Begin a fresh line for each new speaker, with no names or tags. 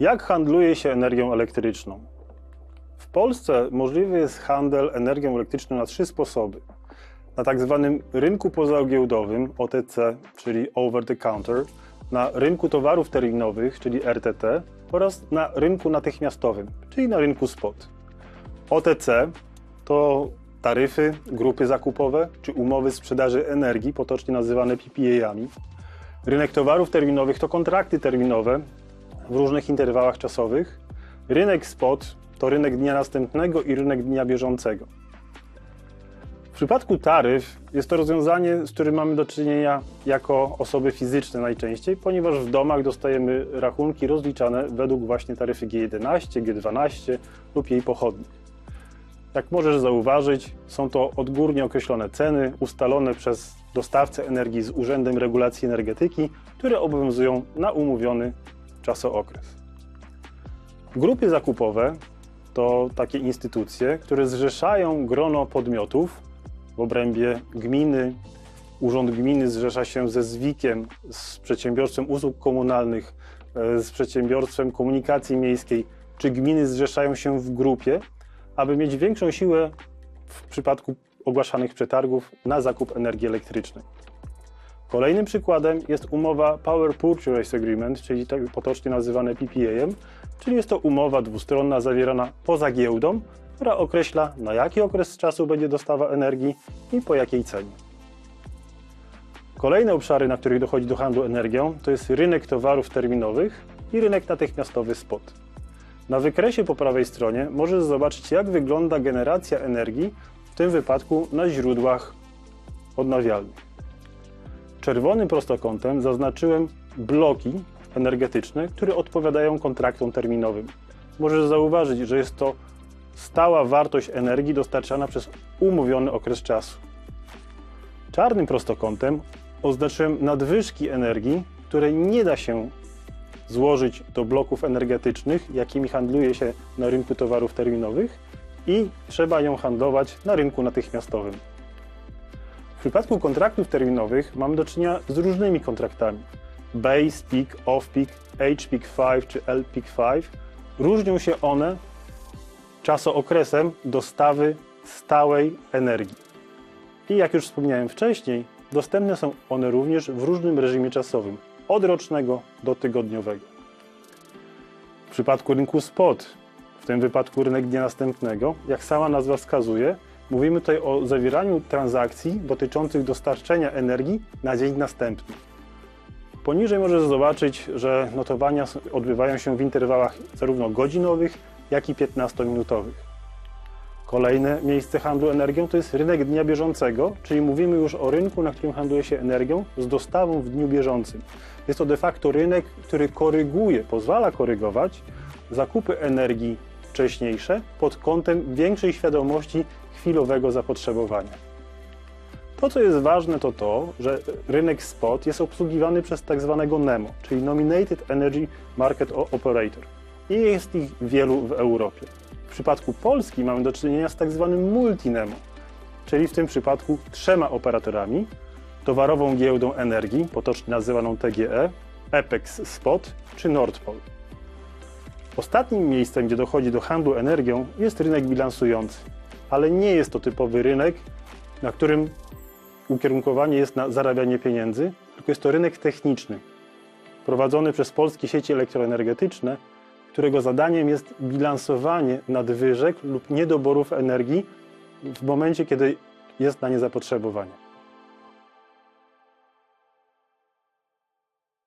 Jak handluje się energią elektryczną? W Polsce możliwy jest handel energią elektryczną na trzy sposoby. Na tak zwanym rynku pozagiełdowym OTC, czyli over the counter, na rynku towarów terminowych, czyli RTT oraz na rynku natychmiastowym, czyli na rynku spot. OTC to taryfy, grupy zakupowe czy umowy sprzedaży energii, potocznie nazywane PPA-ami. Rynek towarów terminowych to kontrakty terminowe w różnych interwałach czasowych. Rynek spot to rynek dnia następnego i rynek dnia bieżącego. W przypadku taryf jest to rozwiązanie, z którym mamy do czynienia jako osoby fizyczne najczęściej, ponieważ w domach dostajemy rachunki rozliczane według właśnie taryfy G11, G12 lub jej pochodnych. Jak możesz zauważyć, są to odgórnie określone ceny ustalone przez dostawcę energii z Urzędem Regulacji Energetyki, które obowiązują na umówiony czasookres. Grupy zakupowe to takie instytucje, które zrzeszają grono podmiotów w obrębie gminy. Urząd Gminy zrzesza się ze ZWIK-iem, z Przedsiębiorstwem Usług Komunalnych, e, z Przedsiębiorstwem Komunikacji Miejskiej, czy gminy zrzeszają się w grupie, aby mieć większą siłę w przypadku ogłaszanych przetargów na zakup energii elektrycznej. Kolejnym przykładem jest umowa Power Purchase Agreement, czyli tak potocznie nazywane PPA, czyli jest to umowa dwustronna zawierana poza giełdą, która określa na jaki okres czasu będzie dostawa energii i po jakiej cenie. Kolejne obszary, na których dochodzi do handlu energią, to jest rynek towarów terminowych i rynek natychmiastowy spot. Na wykresie po prawej stronie możesz zobaczyć, jak wygląda generacja energii, w tym wypadku na źródłach odnawialnych. Czerwonym prostokątem zaznaczyłem bloki energetyczne, które odpowiadają kontraktom terminowym. Możesz zauważyć, że jest to stała wartość energii dostarczana przez umówiony okres czasu. Czarnym prostokątem oznaczyłem nadwyżki energii, które nie da się złożyć do bloków energetycznych, jakimi handluje się na rynku towarów terminowych i trzeba ją handlować na rynku natychmiastowym. W przypadku kontraktów terminowych mamy do czynienia z różnymi kontraktami. Base Peak, Off Peak, H Peak 5 czy L Peak 5. Różnią się one czasookresem dostawy stałej energii. I jak już wspomniałem wcześniej, dostępne są one również w różnym reżimie czasowym, od rocznego do tygodniowego. W przypadku rynku spot, w tym wypadku rynek dnia następnego, jak sama nazwa wskazuje, mówimy tutaj o zawieraniu transakcji dotyczących dostarczenia energii na dzień następny. Poniżej możesz zobaczyć, że notowania odbywają się w interwałach zarówno godzinowych, jak i 15-minutowych. Kolejne miejsce handlu energią to jest rynek dnia bieżącego, czyli mówimy już o rynku, na którym handluje się energią z dostawą w dniu bieżącym. Jest to de facto rynek, który koryguje, pozwala korygować zakupy energii wcześniejsze pod kątem większej świadomości chwilowego zapotrzebowania. To, co jest ważne, to to, że rynek spot jest obsługiwany przez tak zwanego NEMO, czyli Nominated Energy Market Operator. I jest ich wielu w Europie. W przypadku Polski mamy do czynienia z tak zwanym multinemo, czyli w tym przypadku trzema operatorami, towarową giełdą energii, potocznie nazywaną TGE, Apex Spot czy Nordpol. Ostatnim miejscem, gdzie dochodzi do handlu energią, jest rynek bilansujący, ale nie jest to typowy rynek, na którym ukierunkowanie jest na zarabianie pieniędzy, tylko jest to rynek techniczny, prowadzony przez polskie sieci elektroenergetyczne, którego zadaniem jest bilansowanie nadwyżek lub niedoborów energii w momencie, kiedy jest na nie zapotrzebowanie.